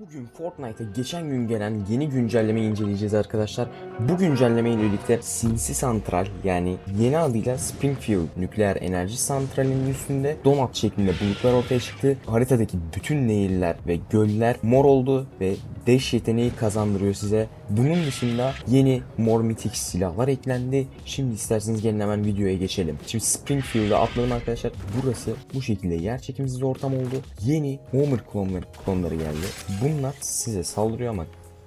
Bugün Fortnite'a geçen gün gelen yeni güncellemeyi inceleyeceğiz arkadaşlar. Bu güncelleme ile birlikte Sinsi Santral yani yeni adıyla Springfield nükleer enerji santralinin üstünde donat şeklinde bulutlar ortaya çıktı. Haritadaki bütün nehirler ve göller mor oldu ve Dash yeteneği kazandırıyor size. Bunun dışında yeni mor mitik silahlar eklendi. Şimdi isterseniz gelin hemen videoya geçelim. Şimdi Springfield'a atladım arkadaşlar. Burası bu şekilde yer çekimsiz ortam oldu. Yeni Homer klonları, klonları geldi. Bunlar size saldırıyor ama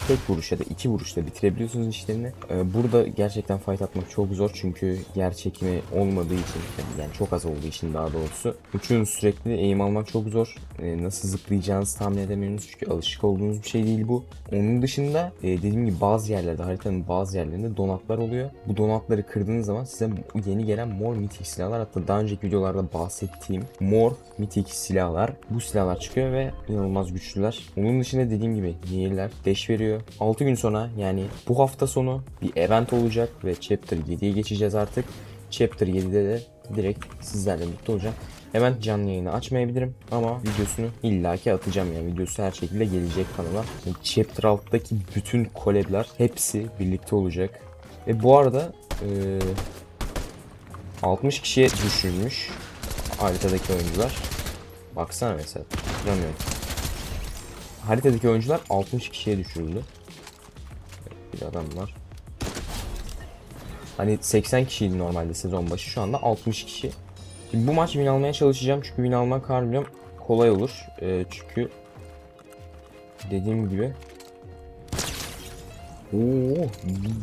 tek vuruş ya da iki vuruşta bitirebiliyorsunuz işlerini. Ee, burada gerçekten fight atmak çok zor çünkü yer çekimi olmadığı için yani çok az olduğu için daha doğrusu. Uçuyorsunuz sürekli aim almak çok zor. Ee, nasıl zıplayacağınızı tahmin edemiyorsunuz çünkü alışık olduğunuz bir şey değil bu. Onun dışında e, dediğim gibi bazı yerlerde haritanın bazı yerlerinde donatlar oluyor. Bu donatları kırdığınız zaman size yeni gelen mor mitik silahlar hatta daha önceki videolarda bahsettiğim mor mitik silahlar bu silahlar çıkıyor ve inanılmaz güçlüler. Onun dışında dediğim gibi nehirler deş veriyor. 6 gün sonra yani bu hafta sonu bir event olacak ve Chapter 7'ye geçeceğiz artık. Chapter 7'de de direkt sizlerle birlikte olacağım. Hemen canlı yayını açmayabilirim ama videosunu illaki atacağım yani videosu her şekilde gelecek kanala. Yani Chapter 6'daki bütün collab'lar hepsi birlikte olacak. Ve bu arada eee 60 kişiye düşürmüş haritadaki oyuncular. Baksana mesela. Hatırlamıyorum. Haritadaki oyuncular 60 kişiye düşürüldü. Bir adam var. Hani 80 kişiydi normalde sezon başı. Şu anda 60 kişi. Şimdi bu maç win almaya çalışacağım. Çünkü win almak harbiden kolay olur. Ee, çünkü dediğim gibi Oo,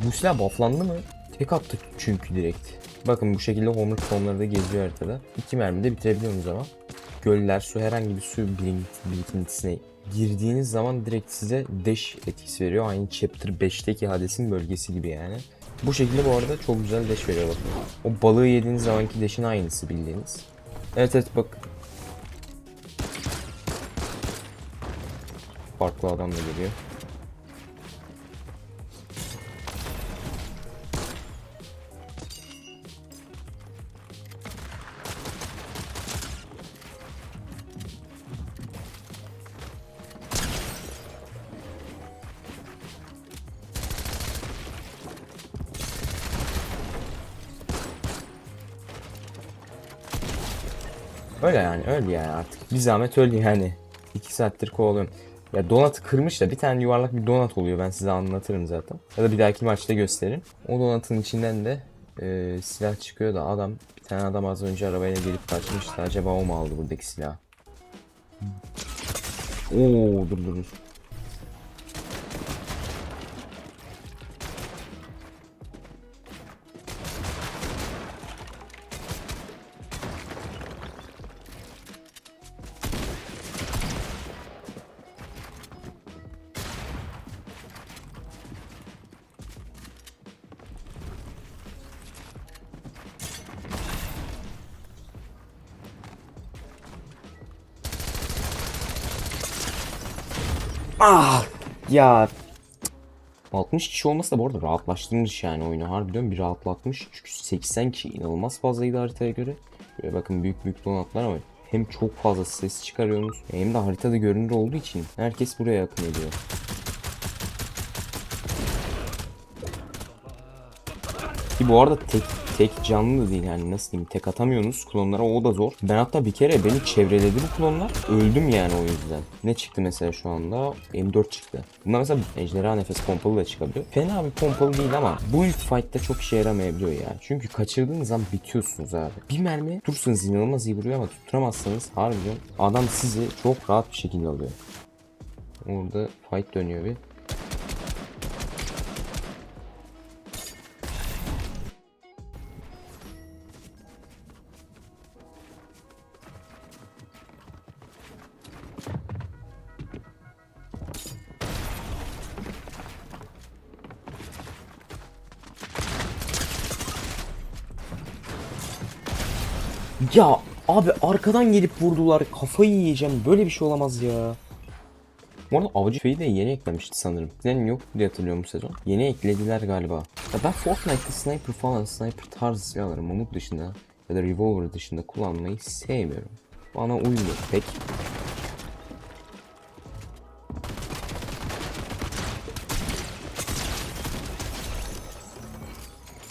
bu, silah bufflandı mı? Tek attı çünkü direkt. Bakın bu şekilde Homer fonları da geziyor haritada. İki mermide bitirebiliyorsunuz ama. Göller, su herhangi bir su birikint- birikintisine girdiğiniz zaman direkt size dash etkisi veriyor. Aynı Chapter 5'teki Hades'in bölgesi gibi yani. Bu şekilde bu arada çok güzel dash veriyor bakın. O balığı yediğiniz zamanki dash'in aynısı bildiğiniz. Evet evet bak. Farklı adam da geliyor. Öyle yani öyle yani artık. Bir zahmet öyle yani. 2 saattir kovalıyorum. Ya donatı kırmış da bir tane yuvarlak bir donat oluyor ben size anlatırım zaten. Ya da bir dahaki maçta gösteririm. O donatın içinden de e, silah çıkıyor da adam bir tane adam az önce arabayla gelip kaçmıştı. Acaba o mu aldı buradaki silahı? Oo dur dur dur. Ah ya 60 kişi olması da bu arada rahatlaştırmış yani oyunu harbiden bir rahatlatmış. Çünkü 80 kişi inanılmaz fazlaydı haritaya göre. Böyle bakın büyük büyük donatlar ama hem çok fazla ses çıkarıyorsunuz hem de haritada görünür olduğu için herkes buraya akın ediyor. Ki bu arada tek tek canlı da değil yani nasıl diyeyim tek atamıyorsunuz klonlara o da zor. Ben hatta bir kere beni çevreledi bu klonlar. Öldüm yani o yüzden. Ne çıktı mesela şu anda? M4 çıktı. Bunlar mesela ejderha nefes pompalı da çıkabiliyor. Fena bir pompalı değil ama bu ilk fight'ta çok işe yaramayabiliyor ya. Çünkü kaçırdığınız zaman bitiyorsunuz abi. Bir mermi dursanız inanılmaz iyi vuruyor ama tutturamazsanız harbiden adam sizi çok rahat bir şekilde alıyor. Orada fight dönüyor bir. Ya abi arkadan gelip vurdular. Kafayı yiyeceğim. Böyle bir şey olamaz ya. Bu arada avcı tüfeği de yeni eklemişti sanırım. Sizden yok diye hatırlıyorum bu sezon. Yeni eklediler galiba. Ya ben Fortnite'da sniper falan sniper tarzı silahları mamut dışında ya da revolver dışında kullanmayı sevmiyorum. Bana uymuyor pek.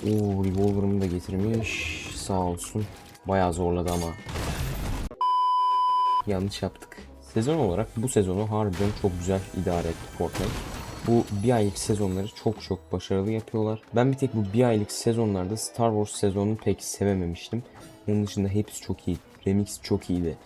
Oo revolver'ımı da getirmiş. Sağ olsun. Bayağı zorladı ama. Yanlış yaptık. Sezon olarak bu sezonu harbiden çok güzel idare etti Fortnite. Bu bir aylık sezonları çok çok başarılı yapıyorlar. Ben bir tek bu bir aylık sezonlarda Star Wars sezonunu pek sevememiştim. Onun dışında hepsi çok iyi. Remix çok iyiydi.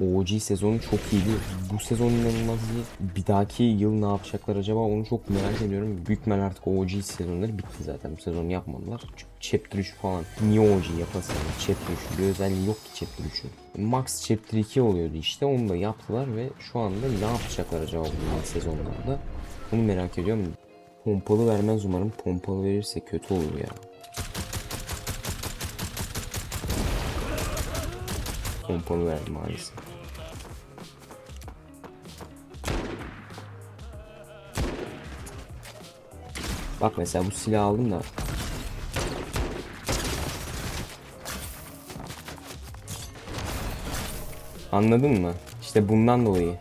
OG sezonu çok iyiydi. Bu sezon inanılmaz iyi. Bir dahaki yıl ne yapacaklar acaba onu çok merak ediyorum. Büyük ihtimal artık OG sezonları bitti zaten. Bu sezonu yapmadılar. Chapter 3 falan. Niye OG yapasın? Chapter 3 bir özelliği yok ki Chapter 3'ün. Max Chapter 2 oluyordu işte. Onu da yaptılar ve şu anda ne yapacaklar acaba bu sezonlarda? Bunu merak ediyorum. Pompalı vermez umarım. Pompalı verirse kötü olur ya. Pompalı verdi maalesef. Bak mesela bu silah aldım da. Anladın mı? İşte bundan dolayı.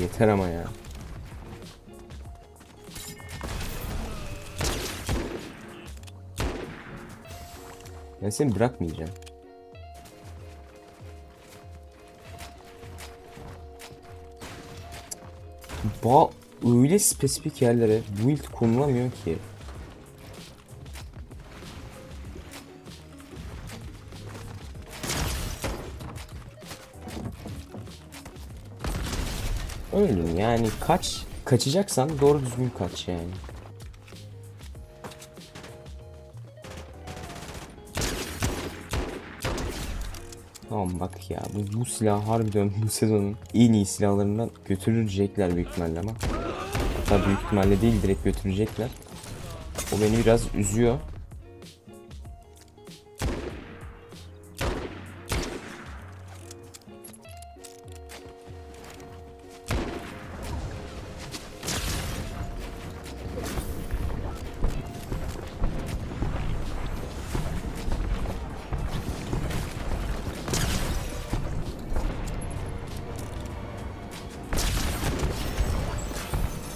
Yeter ama ya. Ben seni bırakmayacağım. Ba öyle spesifik yerlere build konulamıyor ki. Öldüm yani kaç kaçacaksan doğru düzgün kaç yani. Tamam bak ya bu, bu silah harbiden bu sezonun en iyi silahlarından götürecekler büyük ihtimalle ama. Hatta büyük ihtimalle değil direkt götürecekler. O beni biraz üzüyor.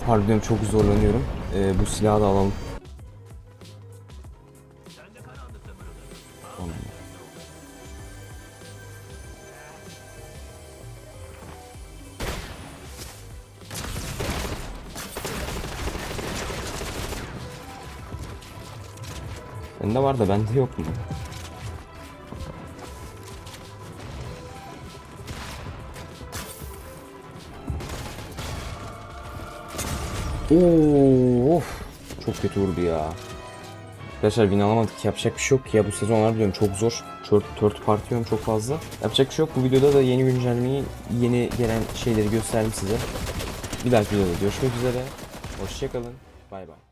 Harbiden çok zorlanıyorum. Ee, bu silahı da alalım. Bende var da bende yok mu? Oo, of. Çok kötü vurdu ya. Arkadaşlar win alamadık. Yapacak bir şey yok ya. Bu sezonlar biliyorum çok zor. Third, third party çok fazla. Yapacak bir şey yok. Bu videoda da yeni güncellemeyi, yeni gelen şeyleri gösterdim size. Bir dahaki videoda görüşmek üzere. Hoşçakalın. Bay bay.